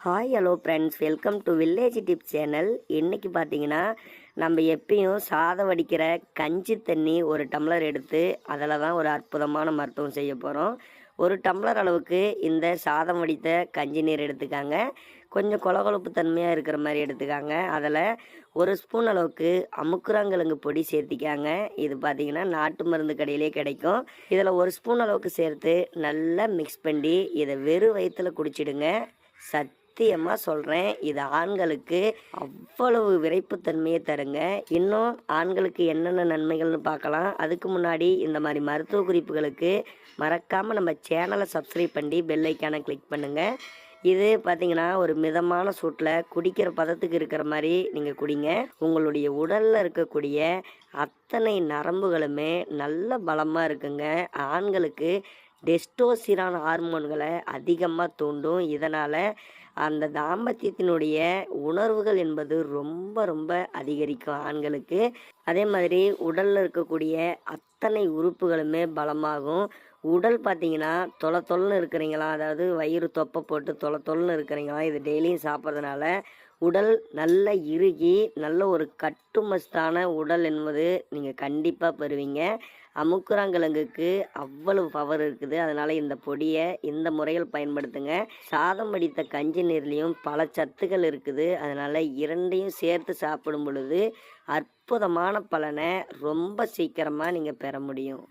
Hi hello friends welcome to village tip channel இன்றைக்கி பார்த்தீங்கன்னா நம்ம எப்பயும் சாதம் வடிக்கிற கஞ்சி தண்ணி ஒரு டம்ளர் எடுத்து அதில் தான் ஒரு அற்புதமான மருத்துவம் செய்ய போகிறோம் ஒரு டம்ளர் அளவுக்கு இந்த சாதம் வடித்த கஞ்சி நீர் எடுத்துக்காங்க. கொஞ்சம் கொலகொலப்பு தன்மையாக இருக்கிற மாதிரி எடுத்துக்காங்க. அதில் ஒரு ஸ்பூன் அளவுக்கு அமுக்குறாங்கிழங்கு பொடி சேர்த்திக்காங்க. இது பார்த்தீங்கன்னா நாட்டு மருந்து கடையிலே கிடைக்கும். இதில் ஒரு ஸ்பூன் அளவுக்கு சேர்த்து நல்லா மிக்ஸ் பண்ணி இதை வெறும் வயிற்றில் குடிச்சிடுங்க. சத் சத்தியமாக சொல்கிறேன் இது ஆண்களுக்கு அவ்வளவு விரைப்புத்தன்மையை தருங்க. இன்னும் ஆண்களுக்கு என்னென்ன நன்மைகள்னு பார்க்கலாம். அதுக்கு முன்னாடி இந்த மாதிரி மருத்துவ குறிப்புகளுக்கு மறக்காமல் நம்ம சேனலை சப்ஸ்கிரைப் பண்ணி பெல் ஐக்கானை கிளிக் பண்ணுங்கள் இது பார்த்தீங்கன்னா ஒரு மிதமான சூட்டில் குடிக்கிற பதத்துக்கு இருக்கிற மாதிரி நீங்கள் குடிங்க. உங்களுடைய உடலில் இருக்கக்கூடிய அத்தனை நரம்புகளுமே நல்ல பலமாக இருக்குங்க. ஆண்களுக்கு டெஸ்டோசிரான் ஹார்மோன்களை அதிகமாக தூண்டும். இதனால் அந்த தாம்பத்தியத்தினுடைய உணர்வுகள் என்பது ரொம்ப ரொம்ப அதிகரிக்கும் ஆண்களுக்கு. அதே மாதிரி உடலில் இருக்கக்கூடிய அத்தனை உறுப்புகளுமே பலமாகும். உடல் பார்த்தீங்கன்னா தொலை தொலைன்னு இருக்கிறீங்களா? அதாவது வயிறு தொப்பை போட்டு தொலை தொலைன்னு இருக்கிறீங்களா? இது டெய்லியும் சாப்பிட்றதுனால உடல் நல்ல இறுகி நல்ல ஒரு கட்டுமஸ்தான உடல் என்பது நீங்கள் கண்டிப்பாக பெறுவீங்க. அமுக்குராங்கிழங்குக்கு அவ்வளவு பவர் இருக்குது. அதனால் இந்த பொடியை இந்த முறையில் பயன்படுத்துங்க. சாதம் வடித்த கஞ்சி நீர்லேயும் பல சத்துக்கள் இருக்குது. அதனால் இரண்டையும் சேர்த்து சாப்பிடும் பொழுது அற்புதமான பலனை ரொம்ப சீக்கிரமாக நீங்கள் பெற முடியும்.